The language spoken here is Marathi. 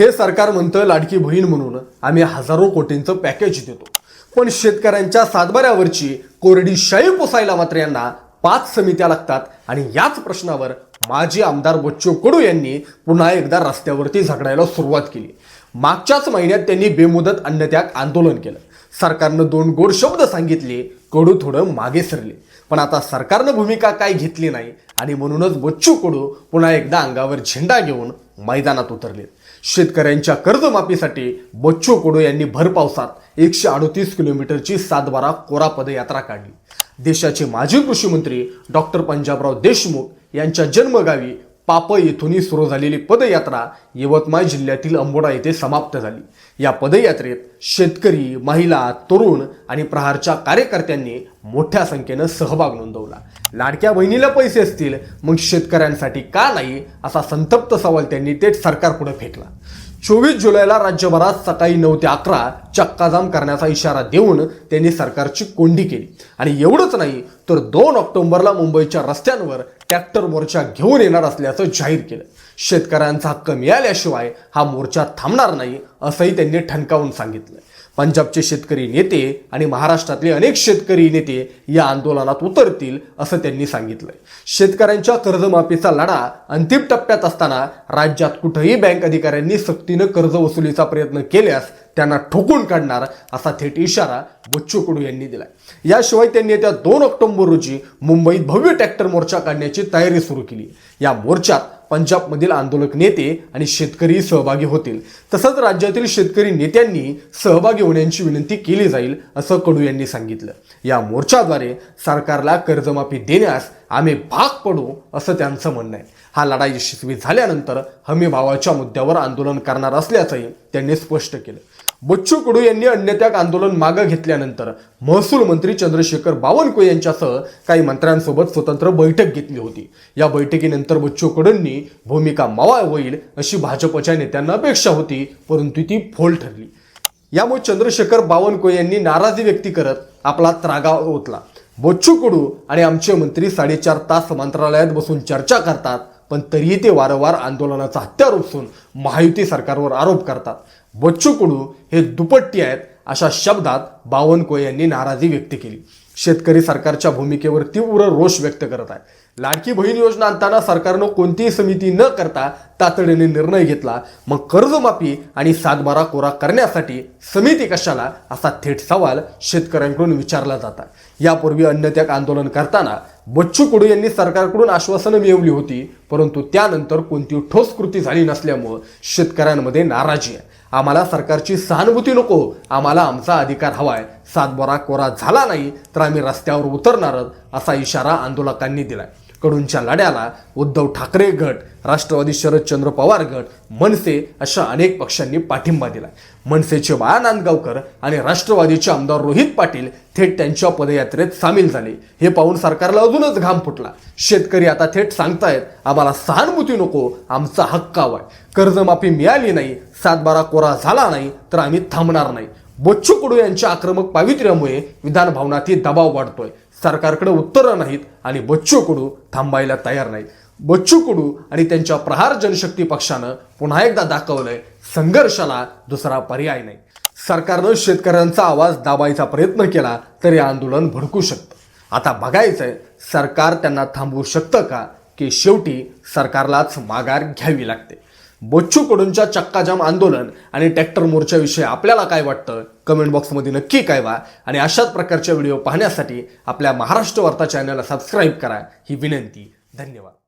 हे सरकार म्हणतं लाडकी बहीण म्हणून आम्ही हजारो कोटींचं पॅकेज देतो. पण शेतकऱ्यांच्या सातबाऱ्यावरची कोरडी शाई पोसायला मात्र यांना पाच समित्या लागतात आणि याच प्रश्नावर माजी आमदार बच्चू कडू यांनी पुन्हा एकदा रस्त्यावरती झगडायला सुरुवात केली. मागच्याच महिन्यात त्यांनी बेमुदत अन्नत्याग आंदोलन केलं. सरकारनं दोन गोड शब्द सांगितले कडू थोडं मागे सरले. पण आता सरकारनं भूमिका काय घेतली नाही आणि म्हणूनच बच्चू कडू पुन्हा एकदा अंगावर झेंडा घेऊन मैदानात उतरले शेतकऱ्यांच्या कर्जमाफीसाठी बच्चू कडू यांनी भरपावसात एकशे अडतीस किलोमीटरची सातबारा कोरा पदयात्रा काढली. देशाचे माजी कृषी मंत्री डॉक्टर पंजाबराव देशमुख यांच्या जन्मगावी पाप येथूनही सुरू झालेली पदयात्रा यवतमाळ जिल्ह्यातील अंबोडा येथे समाप्त झाली. या पदयात्रेत शेतकरी महिला तरुण आणि प्रहारच्या कार्यकर्त्यांनी मोठ्या संख्येनं सहभाग नोंदवला. लाडक्या बहिणीला पैसे असतील मग शेतकऱ्यांसाठी का नाही असा संतप्त सवाल त्यांनी थेट सरकारपुढे फेकला. चोवीस जुलैला राज्यभरात सकाळी नऊ ते अकरा चक्काजाम करण्याचा इशारा देऊन त्यांनी सरकारची कोंडी केली. आणि एवढंच नाही तर दोन ऑक्टोबरला मुंबईच्या रस्त्यांवर ट्रॅक्टर मोर्चा घेऊन येणार असल्याचं जाहीर केलं. शेतकऱ्यांचा हक्क मिळाल्याशिवाय हा मोर्चा थांबणार नाही असंही त्यांनी ठणकावून सांगितलं. पंजाबचे शेतकरी नेते आणि महाराष्ट्रातले अनेक शेतकरी नेते या आंदोलनात उतरतील असं त्यांनी सांगितलंय. शेतकऱ्यांच्या कर्जमाफीचा लढा अंतिम टप्प्यात असताना राज्यात कुठंही बँक अधिकाऱ्यांनी सक्तीनं कर्ज वसुलीचा प्रयत्न केल्यास त्यांना ठोकून काढणार असा थेट इशारा बच्चू कडू यांनी दिलाय. याशिवाय त्यांनी येत्या दोन ऑक्टोबर रोजी मुंबईत भव्य ट्रॅक्टर मोर्चा काढण्याची तयारी सुरू केली. या मोर्चात पंजाबमधील आंदोलक नेते आणि शेतकरी सहभागी होतील. तसंच राज्यातील शेतकरी नेत्यांनी सहभागी होण्याची विनंती केली जाईल असं कडू यांनी सांगितलं. या मोर्चाद्वारे सरकारला कर्जमाफी देण्यास आम्ही भाग पडू असं त्यांचं म्हणणं आहे. हा लढा यशस्वी झाल्यानंतर हमीभावाच्या मुद्द्यावर आंदोलन करणार असल्याचंही त्यांनी स्पष्ट केलं. बच्चू कडू यांनी अन्नत्याग आंदोलन मागं घेतल्यानंतर महसूल मंत्री चंद्रशेखर बावनकुळे यांच्यासह काही मंत्र्यांसोबत स्वतंत्र बैठक घेतली होती. या बैठकीनंतर बच्चू कडूंनी भूमिका मावाळ होईल अशी भाजपच्या नेत्यांना अपेक्षा होती परंतु ती फोल ठरली. यामुळे चंद्रशेखर बावनकुळे यांनी नाराजी व्यक्त करत आपला त्रागा ओतला. बच्चू कडू आणि आमचे मंत्री साडेचार तास मंत्रालयात बसून चर्चा करतात पण तरीही ते वारंवार आंदोलनाचा हत्यार उपसून महायुती सरकारवर आरोप करतात. बच्चू कडू हे दुपट्टी आहेत अशा शब्दात बावनकुळे यांनी नाराजी व्यक्त केली. शेतकरी सरकारच्या भूमिकेवर तीव्र रोष व्यक्त करत आहे लाडकी बहीण योजना आणताना सरकारनं कोणतीही समिती न करता तातडीने निर्णय घेतला. मग कर्जमाफी आणि सातबारा कोरा करण्यासाठी समिती कशाला? असा थेट सवाल शेतकऱ्यांकडून विचारला जाता. यापूर्वी अन्नत्याग आंदोलन करताना बच्चू कडू यांनी सरकारकडून आश्वासनं मिळवली होती परंतु त्यानंतर कोणती ठोस कृती झाली नसल्यामुळं शेतकऱ्यांमध्ये नाराजी आहे. आम्हाला सरकारची सहानुभूती नको आम्हाला आमचा अधिकार हवाय. सातबारा कोरा झाला नाही तर आम्ही रस्त्यावर उतरणारच असा इशारा आंदोलकांनी दिलाय. कडूनच्या लढ्याला उद्धव ठाकरे गट राष्ट्रवादी शरदचंद्र पवार गट मनसे अशा अनेक पक्षांनी पाठिंबा दिलाय. मनसेचे बाळा नांदगावकर आणि राष्ट्रवादीचे आमदार रोहित पाटील थेट त्यांच्या पदयात्रेत सामील झाले. हे पाहून सरकारला अजूनच घाम फुटला. शेतकरी आता थेट सांगतायत आम्हाला सहानुभूती नको आमचा हक्क हवाय. कर्जमाफी मिळाली नाही सातबारा कोरा झाला नाही तर आम्ही थांबणार नाही. बच्चू कडू यांच्या आक्रमक पावित्र्यामुळे विधान भवनातील दबाव वाढतोय. सरकारकडे उत्तरं नाहीत आणि बच्चू कडू थांबायला तयार नाहीत. बच्चू कडू आणि त्यांच्या प्रहार जनशक्ती पक्षानं पुन्हा एकदा दाखवलंय संघर्षाला दुसरा पर्याय नाही. सरकारनं शेतकऱ्यांचा आवाज दाबायचा प्रयत्न केला तरी आंदोलन भडकू शकतं. आता बघायचंय सरकार त्यांना थांबवू शकतं का की शेवटी सरकारलाच माघार घ्यावी लागते. बच्चू कडूंच्या चक्काजाम आंदोलन आणि ट्रॅक्टर मोर्चाविषयी आपल्याला काय वाटतं? कमेंट बॉक्समध्ये नक्की कळवा. आणि अशाच प्रकारच्या व्हिडिओ पाहण्यासाठी आपल्या महाराष्ट्र वार्ता चॅनलला सबस्क्राईब करा. ही विनंती. धन्यवाद.